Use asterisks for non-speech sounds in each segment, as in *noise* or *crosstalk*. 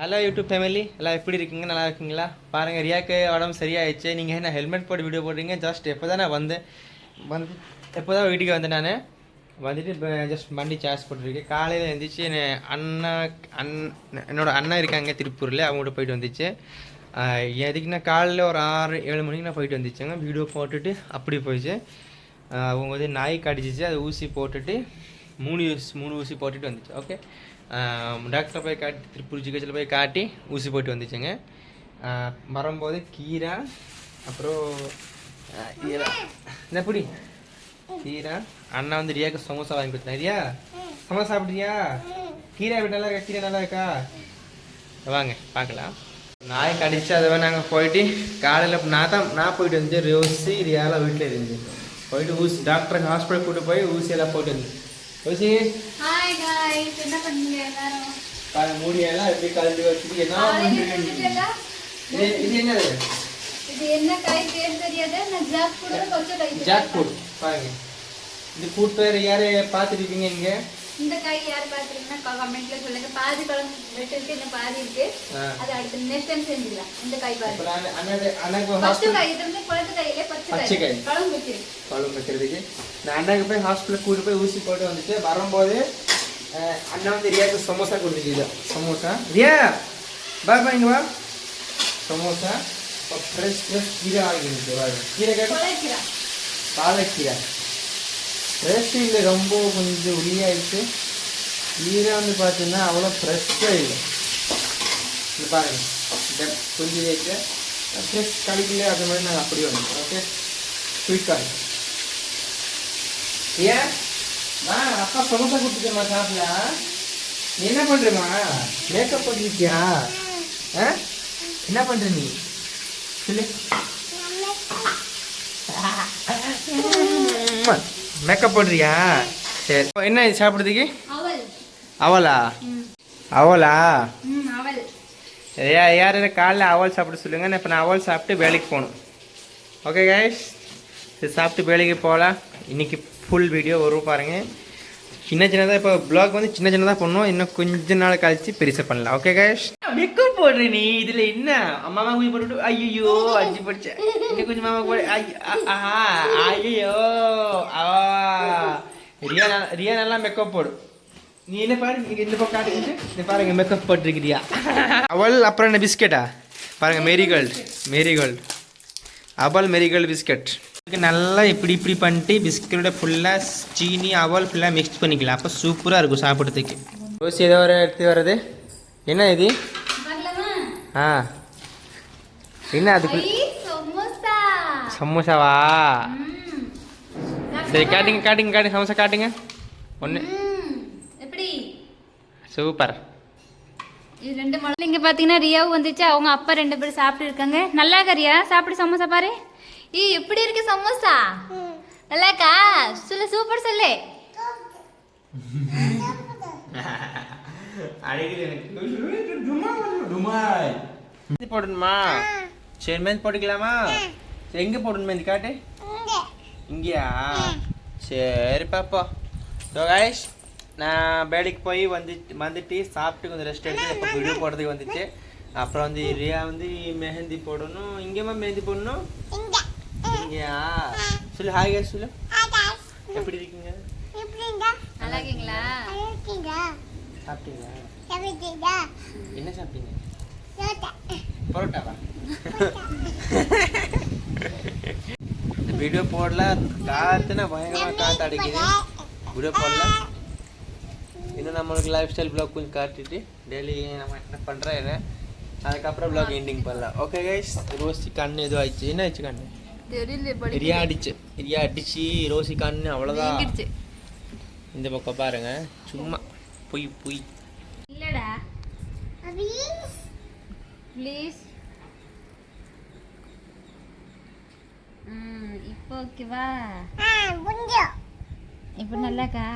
Hello YouTube family எல்லாம் எப்படி இருக்கீங்க? நல்லா இருக்கீங்களா? பாருங்கள் ரியாக்கு உடம்பு சரியாயிடுச்சு. நீங்கள் என்ன ஹெல்மெட் போட்டு வீடியோ போடுறீங்க? ஜஸ்ட் எப்போ தான் நான் வந்தேன் வந்து எப்போ தான் வீட்டுக்கு வந்தேன் நான். வந்துட்டு ஜஸ்ட் வண்டி சார்ஜ் போட்டுருக்கேன். காலையில் எழுந்திரிச்சு என் அண்ணா அண் என்னோடய அண்ணா இருக்காங்க திருப்பூரில். அவங்கள்ட்ட போயிட்டு வந்துச்சு. ஆஹ் எதுக்குன்னா காலையில் ஒரு ஆறு ஏழு மணிக்கு நான் போயிட்டு வந்துச்சுங்க. வீடியோ போட்டுட்டு அப்படி போயிடுச்சு. அவங்க வந்து நாய் கடிச்சிச்சு. அது ஊசி போட்டுட்டு மூணு ஊசி மூணு ஊசி போட்டுட்டு வந்துச்சு. ஓகே டாக்டரை போய் காட்டி திருப்பூர் ஜிஹெச்சில் போய் காட்டி ஊசி போட்டு வந்துச்சுங்க. வரும்போது கீரை அப்புறம் ஆஹ் இதெல்லாம் எப்படி கீரை. அண்ணா வந்து ரியாக்கு சமோசா வாங்கி கொடுத்தேன் ரியா சமோசா சாப்பிட்றியா? கீரை எப்படி நல்லா இருக்கா? கீரை நல்லா இருக்கா? வாங்க பார்க்கலாம். நாய் கடிச்சு அதை நாங்கள் போயிட்டு காலையில் நான் தான் நான் போயிட்டு வந்து ரோசி ரியாலாம் வீட்டில் இருந்துச்சு போயிட்டு ஊசி டாக்டருக்கு ஹாஸ்பிட்டல் கூட்டு போய் ஊசியெல்லாம் போயிட்டு வந்து. ஊசி ஹாய் காய்ஸ் என்ன பண்ணீங்க எல்லாரும்? பாருங்க மூடியெல்லாம் எப்படி கலந்து வச்சுட்டு என்ன செஞ்சுட்டீங்களா? இது இது என்னது? இது என்ன காய் பேர் தெரியாது? நான் ஜாக் கொச்ச காய் ஜாக் ஃபுட். பாருங்க. இது ஃபுட் பேர் யாரு பார்த்துருக்கீங்க இங்கே? இந்த காய் யார் பாக்குறீங்கன்னா கமெண்ட்ல சொல்லுங்க. பாதி குழம்பு வெட்டு இருக்கு இந்த பாதி இருக்கு. ஆ. அது அடுத்து நெக்ஸ்ட் டைம் செஞ்சுக்கலாம் இந்த காய் இப்போ பாருங்க நான் அண்ணாடு அண்ணாக்கு பச்சை ஹாஸ்பிட்டல் காய் இது வந்து குளத்து காயிலே பச்சை பச்சை காய் காய். குழம்பு வச்சிருக்கு குழம்பு வைக்கிறதுக்கு நான் அண்ணாக்கு போய் ஹாஸ்பிட்டல் கூட்டு போய் ஊசி போட்டு வந்துட்டு வரும்போது அஹ், அண்ணா வந்து ரியாக்கு சமோசா கொடுத்துருக்கு சமோசா? ரியா பா பா இங்க வா. சமோசா. ஃப்ரெஷ் ஃப்ரெஷ் கீரை வாங்கிருக்கு பாருங்க கீரை கேட்டு? குழைக்கிறா பாலக்கீரை. இல்லை ரொம்ப கொஞ்சம் உளியாயிடுச்சு. கீரை வந்து பார்த்தீங்கன்னா அவ்வளோ ஃப்ரெஷ்ஷாக இல்லை. இது பாருங்க. இந்த கொஞ்சம் வைக்க ஃப்ரெஷ் கிடைக்கல அது மாதிரி நாங்கள் அப்படியே வந்துட்டோம் ஓகே கார்ன் ஏன்? வா அப்பா சமோசா கொடுத்துட்டேம்மா சாப்பிடல. நீ என்ன பண்ணுறமா மேக்கப் பண்ணிருக்கியா ஆ? என்ன பண்ணுற நீ? சொல்லு. *laughs* மேக்கப் போடுறியா? சரி. என்ன இது சாப்பிட்றதுக்கு? அவல். அவலா? ம். அவலா? ம் அவல். யா யார் யார் காலைல அவல் சாப்பிட சொல்லுங்க. நான் இப்போ நான் அவல் சாப்பிட்டு வேலைக்கு போகணும். ஓகே கைஸ் சரி சாப்பிட்டு வேலைக்கு போகலாம். இன்னைக்கு ஃபுல் வீடியோ வரும் பாருங்க. சின்ன சின்னதாக இப்போ ப்ளாக் வந்து சின்ன சின்னதாக பண்ணுவோம் இன்னும் கொஞ்ச நாள் கழிச்சு பெருசாக பண்ணலாம். ஓகே கைஸ் மேக்கப் போடுற நீ. இதில் என்ன? அம்மாமா கொஞ்சம் போட்டு ஐயோ அஞ்சு படிச்சேன் இன்னும் கொஞ்சம் மாமா போடு ஐயோ ரியா ரியா நல்லா மேக்கப் போடு. நீ என்ன பாரு இந்த பக்கம் பாருங்க மேக்கப் போட்டிருக்கிறியா? அவள் அப்புறம் என்ன பிஸ்கெட்டா பாருங்க மேரிகோல்டு மேரிகோல்டு அவல் மேரிகோல்டு பிஸ்கட் நல்லா இப்படி இப்படி பண்ணிட்டு பிஸ்கட்டோட ஃபுல்லாக சீனி அவல் ஃபுல்லாக மிக்ஸ் பண்ணிக்கலாம். அப்போ சூப்பராக இருக்கும் சாப்பிட்றதுக்கு. ரோசி ஏதோ ஒரு எடுத்து வர்றது. என்ன இது? ஆ. என்ன அதுக்கு? சமோசாவா? சரி காட்டுங்க காட்டுங்க காட்டுங்க சமோசா காட்டுங்க ஒன்று எப்படி? சூப்பர். இது ரெண்டு மழை இங்க பாத்தீங்கன்னா ரியாவும் வந்துச்சு. அவங்க அப்பா ரெண்டு பேரும் சாப்பிட்டு இருக்காங்க. நல்லா இருக்கா ரியா? சாப்பிடு சமோசா பாரு. ஈ எப்படி இருக்கு சமோசா? நல்லா இருக்கா சொல்லு சூப்பர் சொல்லு. போடணுமா? சரி மெஹந்தி போட்டுக்கலாமா? எங்கே போடணும் மெஹந்தி காட்டு? இங்கேயா? சரி பாப்பா ஸோ கைஸ் நான் வேலைக்கு போய் வந்து வந்துட்டு சாப்பிட்டு கொஞ்சம் ரெஸ்ட் எடுத்து இப்போ வீடியோ போடுறதுக்கு வந்துச்சு அப்புறம் வந்து ரியா வந்து மெஹந்தி போடணும். இங்கேமா மெஹந்தி போடணும்? இங்கேயா? சொல்லு ஹாய் guys சொல்லு. எப்படி இருக்கீங்க? நல்லா இருக்கீங்களா? சாப்பிட்டீங்களா? என்ன சாப்பிட்டீங்க? பரோட்டாவா? வீடியோ போடல. காத்துனா பயங்கரமா காத்து அடிக்குது. வீடியோ போடல. இன்னும் நம்மளுக்கு லைஃப் ஸ்டைல் பிளாக் கொஞ்சம் காட்டிட்டு டெய்லி நம்ம என்ன பண்ணுறேன் அதுக்கப்புறம் பிளாக் எண்டிங் பண்ணலாம். ஓகே கைஸ் ரோசி கண்ணு எதுவும் ஆயிடுச்சு. என்ன ஆயிடுச்சு கண்ணு? தெரியல ரியா அடிச்சு. ரியா அடிச்சு ரோசி கண்ணு அவ்வளோதான் இந்த பக்கம் பாருங்க. சும்மா. பொய் பொய். இல்லடா. ப்ளீஸ் ம் இப்போ ஓகேவா இப்போ நல்லாக்கா?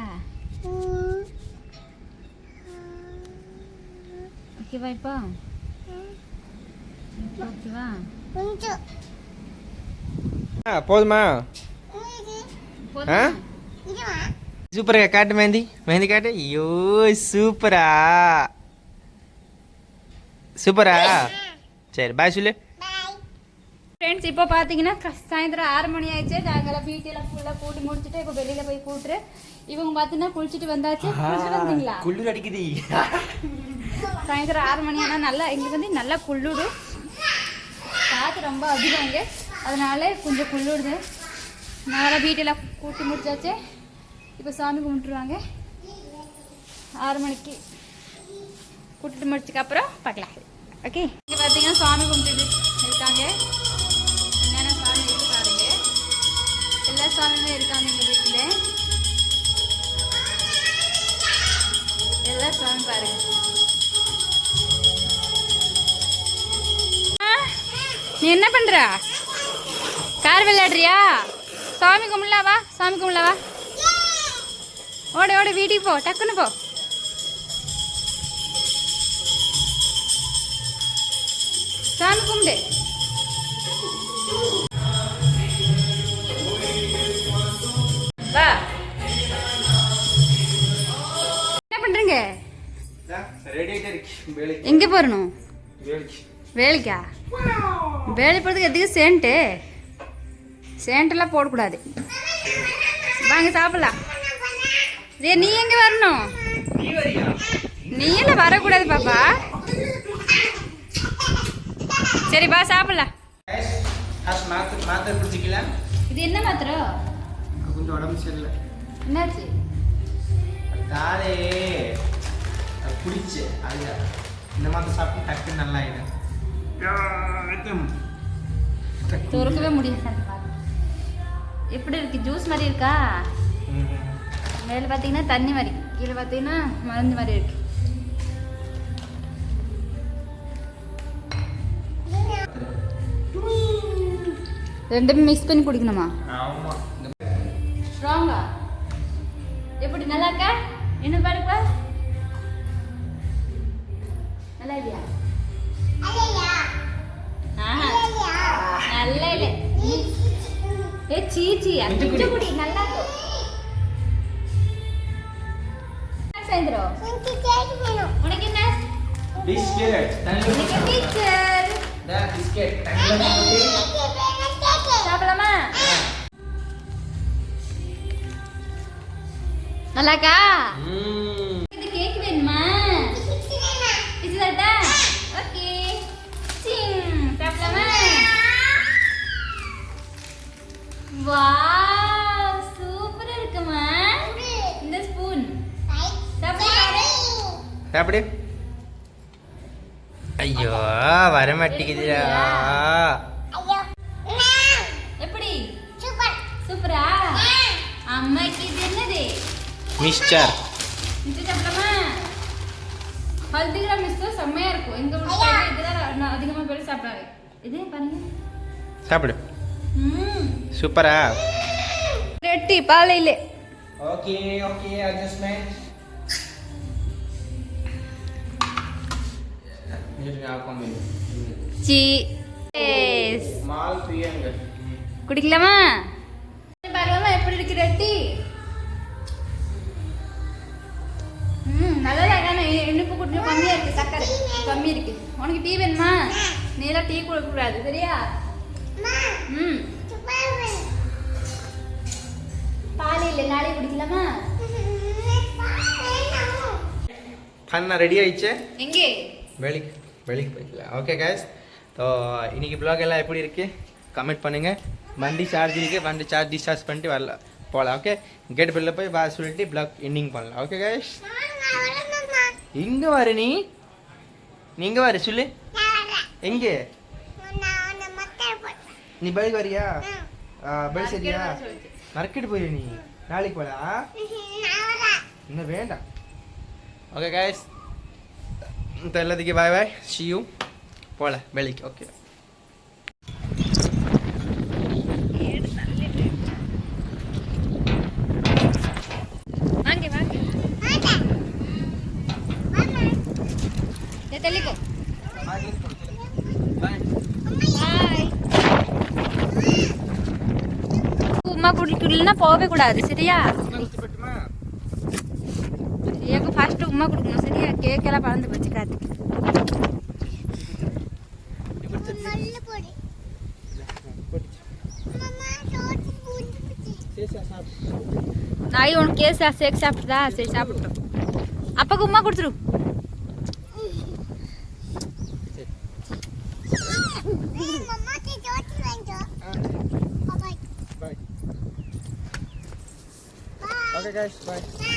ஓகேவா இப்போ. ஓகேவா ஆ போதுமா? ஆ? போதுமா? சூப்பரா காட்டு மெஹந்தி. மெஹந்தி காட்டு? ஐயோ சூப்பரா. சூப்பரா? சரி பாய் சொல்லு. ஃப்ரெண்ட்ஸ் இப்போ பார்த்தீங்கன்னா சாயந்தரம் ஆறு மணி ஆயிடுச்சு. நாங்கள் வீட்டெல்லாம் ஃபுல்லாக கூட்டி முடிச்சுட்டு இப்போ வெளியில் போய் கூட்டுரு. இவங்க பார்த்தீங்கன்னா குளிச்சுட்டு வந்தாச்சு. குளிச்சுட்டு வந்தீங்களா? குளிர் அடிக்குது. சாயந்தரம் ஆறு மணி ஆனால் நல்லா எங்களுக்கு வந்து நல்லா குள்ளுடு காற்று ரொம்ப அதிகம் இங்கே. அதனால கொஞ்சம் குள்ளுடுது நல்லா வீட்டெல்லாம் கூட்டி முடிச்சாச்சு. இப்போ சாமி கும்பிட்டுருவாங்க. ஆறு மணிக்கு கூட்டிட்டு முடிச்சதுக்கு அப்புறம் பார்க்கலாம் ஓகே இங்கே பார்த்தீங்கன்னா சாமி கும்பிட்டுட்டு இருக்காங்க. எல்லா சாமியுமே இருக்காங்க எங்கள் வீட்டில். எல்லா சாமி பாருங்க. நீ என்ன பண்ற? கார் விளையாடுறியா? சாமி கும்பிடலா வா சாமி கும்பிடலா வா. ஓட ஓட வீட்டுக்கு போ டக்குன்னு போ. சாமி கும்பிடு. எங்க போறணும் வேலைக்கு. வேலை போகிறதுக்கு எதுக்கு சேண்ட்டு சேண்டெல்லாம் போடக்கூடாது. வாங்க சாப்பிடலாம். ரே நீ எங்கே வரணும் நீ எல்லாம் வரக்கூடாது பாப்பா? சரி பா சாப்பிடலாம். மாத்திரை மாத்திரை இது என்ன மாத்திரம் கொஞ்சம் உடம்பு சரியில்லை. என்னாச்சு? தாலே அது இந்த மாதிரி சாப்பிட்டு டக்குன்னு நல்லா ஆயிடும் துறக்கவே முடியாது எப்படி இருக்கு? ஜூஸ் மாதிரி இருக்கா? மேலே பார்த்தீங்கன்னா தண்ணி மாதிரி கீழே பார்த்தீங்கன்னா மருந்து மாதிரி இருக்கு. ரெண்டுமே மிக்ஸ் பண்ணி குடிக்கணுமா? ஆமா. ஸ்ட்ராங்கா எப்படி நல்லா இருக்கா? என்ன பாருப்பா ஏ சீ சீ கொஞ்சம் குடி. கொஞ்சம் குடி நல்லா இருக்கும் சாயந்தரம்? உனக்கு என்ன? பிஸ்கெட். தண்ணி உனக்கு டீச்சர். இந்த பிஸ்கெட். தண்ணியில் போட்டு சாப்பிடலாமா? நல்லாக்கா வாவ் சூப்பரா இருக்குமா இந்த ஸ்பூன் சாப்பிடு சாப்பிடு. ஐயோ வர மாட்டேங்குதுடா. எப்படி? சூப்பரா. அம்மாக்கு இது என்னது? மிஸ்டர் இது சாப்பிடலாமா ஹல்திகிராம் மிஸ்டர் செம்மையா இருக்கும். எங்க வீட்டு இதுதான் நான் அதிகமா பேர் சாப்பிடாது. இது பாருங்க. சாப்பிடு. சூப்பரா? ரெட்டி பாலையிலே. ஓகே ஓகே அட்ஜஸ்ட்மெண்ட் குடிக்கலாமா? பார்க்கலாமா எப்படி இருக்கு ரெட்டி? ம் நல்லா தானே இனிப்பு கொஞ்சம் கம்மியா இருக்கு சக்கரை. கம்மி இருக்கு. உனக்கு டீ வேணுமா? நீ எல்லாம் டீ கொடுக்க கூடாது சரியா? பண்ண ரெடி ஆயிடுச்சு? எங்கே? வேலைக்கு வேலைக்கு போய்க்கலாம் ஓகே guys. ஸோ இன்னைக்கு vlog எல்லாம் எப்படி இருக்கு? கமெண்ட் பண்ணுங்க. வண்டி சார்ஜ் இருக்கு. வண்டி சார்ஜ் டிஸ்சார்ஜ் பண்ணிட்டு வரல. போகலாம் ஓகே கேட் வெளில போய் வா சொல்லிட்டு vlog எண்டிங் பண்ணலாம். Okay guys? இங்க வர நீ. நீங்க வர சொல்லு. எங்க? நீ பைக் வரியா? பைக் சரியா? மார்க்கெட் போயிரு நீ. நாளைக்கு போலாம். இன்னும் வேண்டாம். Okay guys. இந்த எல்லாத்துக்கும் பாய் பாய் சி யூ போகல வேலைக்கு ஓகே வாங்க வாங்க தெளிக்கோ பாய் உமா குடிக்கலன்னா போகவே கூடாது சரியா ஏக்கு ஃபர்ஸ்ட்டு உமா கொடுக்கணும். சரியா கேக் எல்லாம் பறந்து போச்சு காத்துக்கு நாய் உனக்கு கேஸ் சேக் சாப்பிட்டுதா? சரி சாப்பிட்டோம் அப்பாக்கு உமா கொடுத்துரு. Okay guys, bye.